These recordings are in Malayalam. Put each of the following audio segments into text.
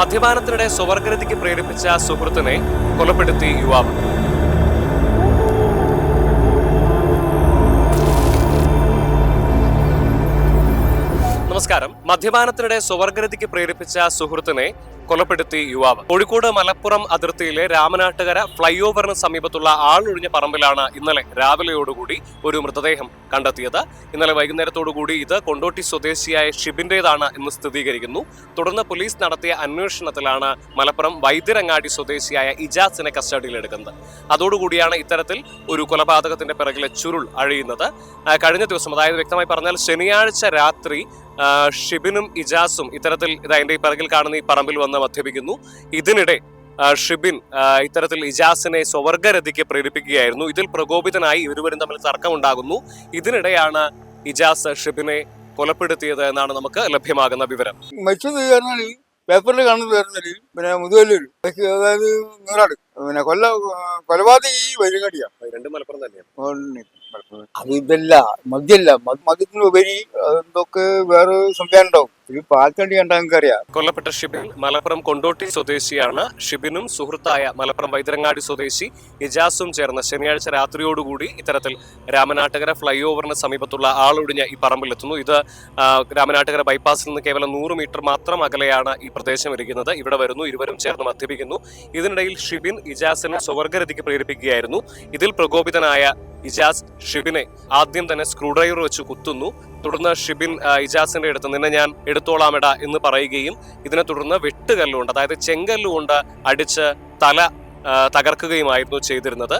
മദ്യപാനത്തിനിടെ സ്വവർഗരതിക്ക് പ്രേരിപ്പിച്ച സുഹൃത്തിനെ കൊലപ്പെടുത്തി യുവാവ്. നമസ്കാരം. മദ്യപാനത്തിനിടെ സ്വവർഗരതിക്ക് പ്രേരിപ്പിച്ച സുഹൃത്തിനെ കൊലപ്പെടുത്തി യുവാവ്. കോഴിക്കോട് മലപ്പുറം അതിർത്തിയിലെ രാമനാട്ടുകര ഫ്ലൈ ഓവറിന് സമീപത്തുള്ള ആളൊഴിഞ്ഞ പറമ്പിലാണ് ഇന്നലെ രാവിലെയോടുകൂടി ഒരു മൃതദേഹം കണ്ടെത്തിയത്. ഇന്നലെ വൈകുന്നേരത്തോടുകൂടി ഇത് കൊണ്ടോട്ടി സ്വദേശിയായ ഷിബിന്റേതാണ് എന്ന് സ്ഥിരീകരിക്കുന്നു. തുടർന്ന് പോലീസ് നടത്തിയ അന്വേഷണത്തിലാണ് മലപ്പുറം വൈദ്യരങ്ങാടി സ്വദേശിയായ ഇജാസിനെ കസ്റ്റഡിയിലെടുക്കുന്നത്. അതോടുകൂടിയാണ് ഇത്തരത്തിൽ ഒരു കൊലപാതകത്തിന്റെ പിറകിലെ ചുരുൾ അഴിയുന്നത്. കഴിഞ്ഞ ദിവസം അതായത് വ്യക്തമായി പറഞ്ഞാൽ ശനിയാഴ്ച രാത്രി ഷിബിനും ഇജാസും ഇത്തരത്തിൽ ഇത് അതിന്റെ ഈ പിറകിൽ കാണുന്ന ഈ പറമ്പിൽ വന്ന് മദ്യപിക്കുന്നു. ഇതിനിടെ ഷിബിൻ ഇത്തരത്തിൽ ഇജാസിനെ സ്വവർഗരതിക്ക് പ്രേരിപ്പിക്കുകയായിരുന്നു. ഇതിൽ പ്രകോപിതനായി ഇരുവരും തമ്മിൽ തർക്കമുണ്ടാകുന്നു. ഇതിനിടെയാണ് ഇജാസ് ഷിബിനെ കൊലപ്പെടുത്തിയത് എന്നാണ് നമുക്ക് ലഭ്യമാകുന്ന വിവരം. മരിച്ചത് പേപ്പറിൽ കാണുന്നത് പിന്നെ മുതുവല്ലൂർ അതായത് പിന്നെ കൊല്ല കൊലപാതക ഈ വരികടിയാണ് രണ്ട് മലപ്പുറം തന്നെയാണ് അത് ഇതല്ല മദ്യല്ല മദ് മദ്യത്തിന് ഉപരി എന്തൊക്കെ വേറെ സംഭവം ഉണ്ടാവും? ഒരു പാൽക്കണ്ടി കണ്ടാൽ നമുക്കറിയാം കൊല്ലപ്പെട്ട ഷിബിൻ മലപ്പുറം കൊണ്ടോട്ടി സ്വദേശിയാണ്. ഷിബിനും സുഹൃത്തായ മലപ്പുറം വൈദ്യരങ്ങാടി സ്വദേശി ഇജാസും ചേർന്ന് ശനിയാഴ്ച രാത്രിയോടുകൂടി ഇത്തരത്തിൽ രാമനാട്ടുകര ഫ്ലൈ ഓവറിന് സമീപത്തുള്ള ആളൊഴിഞ്ഞ ഈ പറമ്പിലെത്തുന്നു. ഇത് രാമനാട്ടുകര ബൈപ്പാസിൽ നിന്ന് കേവലം നൂറ് മീറ്റർ മാത്രം അകലെയാണ് ഈ പ്രദേശം ഇരിക്കുന്നത്. ഇവിടെ വരുന്നു ഇരുവരും ചേർന്ന് മദ്യപിക്കുന്നു. ഇതിനിടയിൽ ഷിബിൻ ഇജാസിനെ സ്വവർഗരതിക്ക് പ്രേരിപ്പിക്കുകയായിരുന്നു. ഇതിൽ പ്രകോപിതനായ ഇജാസ് ഷിബിനെ ആദ്യം തന്നെ സ്ക്രൂ ഡ്രൈവർ വെച്ച് കുത്തുന്നു. തുടർന്ന് ഷിബിൻ ഇജാസിന്റെ അടുത്ത് നിന്നെ ഞാൻ എടുത്തോളാം എടാ എന്ന് പറയുകയും ഇതിനെ തുടർന്ന് വെട്ടുകല്ലുകൊണ്ട് അതായത് ചെങ്കല്ലുകൊണ്ട് അടിച്ച് തല തകർക്കുകയുമായിരുന്നു ചെയ്തിരുന്നത്.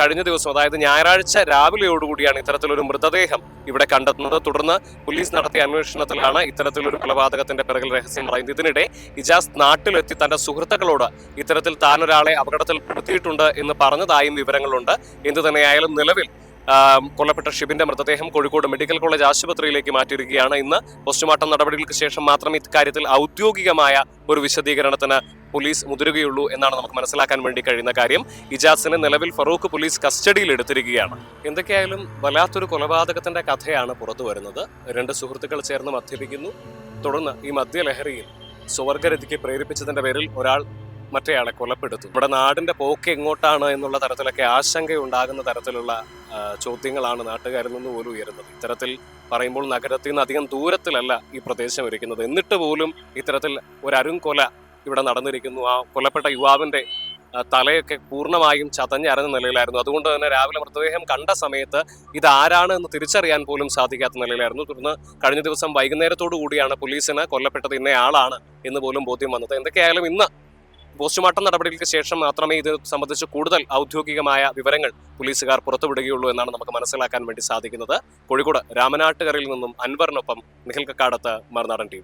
കഴിഞ്ഞ ദിവസം അതായത് ഞായറാഴ്ച രാവിലെയോടുകൂടിയാണ് ഇത്തരത്തിലൊരു മൃതദേഹം ഇവിടെ കണ്ടെത്തുന്നത്. തുടർന്ന് പോലീസ് നടത്തിയ അന്വേഷണത്തിലാണ് ഇത്തരത്തിലൊരു കൊലപാതകത്തിന്റെ പിറകിൽ രഹസ്യം പറയുന്നത്. ഇതിനിടെ ഇജാസ് നാട്ടിലെത്തി തന്റെ സുഹൃത്തുക്കളോട് ഇത്തരത്തിൽ താനൊരാളെ ഒരാളെ അപകടത്തിൽ പെടുത്തിയിട്ടുണ്ട് എന്ന് പറഞ്ഞതായും വിവരങ്ങളുണ്ട്. എന്തു തന്നെയായാലും നിലവിൽ കൊല്ലപ്പെട്ട ഷിബിന്റെ മൃതദേഹം കോഴിക്കോട് മെഡിക്കൽ കോളേജ് ആശുപത്രിയിലേക്ക് മാറ്റിയിരിക്കുകയാണ്. ഇന്ന് പോസ്റ്റ്മോർട്ടം നടപടികൾക്ക് ശേഷം മാത്രം ഇക്കാര്യത്തിൽ ഔദ്യോഗികമായ ഒരു വിശദീകരണത്തിന് പോലീസ് മുതിരുകയുള്ളൂ എന്നാണ് നമുക്ക് മനസ്സിലാക്കാൻ വേണ്ടി കഴിയുന്ന കാര്യം. ഇജാസിനെ നിലവിൽ ഫറൂഖ് പോലീസ് കസ്റ്റഡിയിൽ എടുത്തിരിക്കുകയാണ്. എന്തൊക്കെയായാലും വല്ലാത്തൊരു കൊലപാതകത്തിന്റെ കഥയാണ് പുറത്തു വരുന്നത്. രണ്ട് സുഹൃത്തുക്കൾ ചേർന്ന് മദ്യപിക്കുന്നു. തുടർന്ന് ഈ മദ്യലഹരിയിൽ സ്വർഗരതിക്ക് പ്രേരിപ്പിച്ചതിന്റെ പേരിൽ ഒരാൾ മറ്റേയാളെ കൊലപ്പെടുത്തും നമ്മുടെ നാടിന്റെ പോക്ക് എങ്ങോട്ടാണ് എന്നുള്ള തരത്തിലൊക്കെ ആശങ്കയുണ്ടാകുന്ന തരത്തിലുള്ള ചോദ്യങ്ങളാണ് നാട്ടുകാരിൽ നിന്ന് പോലും ഉയരുന്നത്. ഇത്തരത്തിൽ പറയുമ്പോൾ നഗരത്തിൽ നിന്ന് അധികം ദൂരത്തിലല്ല ഈ പ്രദേശം ഇരിക്കുന്നത് എന്നിട്ട് പോലും ഇത്തരത്തിൽ ഒരു അരുംകൊല ഇവിടെ നടന്നിരിക്കുന്നു. ആ കൊല്ലപ്പെട്ട യുവാവിന്റെ തലയൊക്കെ പൂർണമായും ചതഞ്ഞരഞ്ഞ നിലയിലായിരുന്നു. അതുകൊണ്ട് തന്നെ രാവിലെ മൃതദേഹം കണ്ട സമയത്ത് ഇത് ആരാണ് എന്ന് തിരിച്ചറിയാൻ പോലും സാധിക്കാത്ത നിലയിലായിരുന്നു. തുടർന്ന് കഴിഞ്ഞ ദിവസം വൈകുന്നേരത്തോടു കൂടിയാണ് പോലീസിന് കൊല്ലപ്പെട്ടത് ഇന്നയാളാണ് എന്ന് പോലും ബോധ്യം വന്നത്. എന്തൊക്കെയായാലും ഇന്ന് പോസ്റ്റ്മോർട്ടം നടപടികൾക്ക് ശേഷം മാത്രമേ ഇത് സംബന്ധിച്ച് കൂടുതൽ ഔദ്യോഗികമായ വിവരങ്ങൾ പോലീസുകാർ പുറത്തുവിടുകയുള്ളൂ എന്നാണ് നമുക്ക് മനസ്സിലാക്കാൻ വേണ്ടി സാധിക്കുന്നത്. കോഴിക്കോട് രാമനാട്ടുകരയിൽ നിന്നും അൻവറിനൊപ്പം നിഖിൽ കക്കാടത്ത് മറുനാടൻ ടി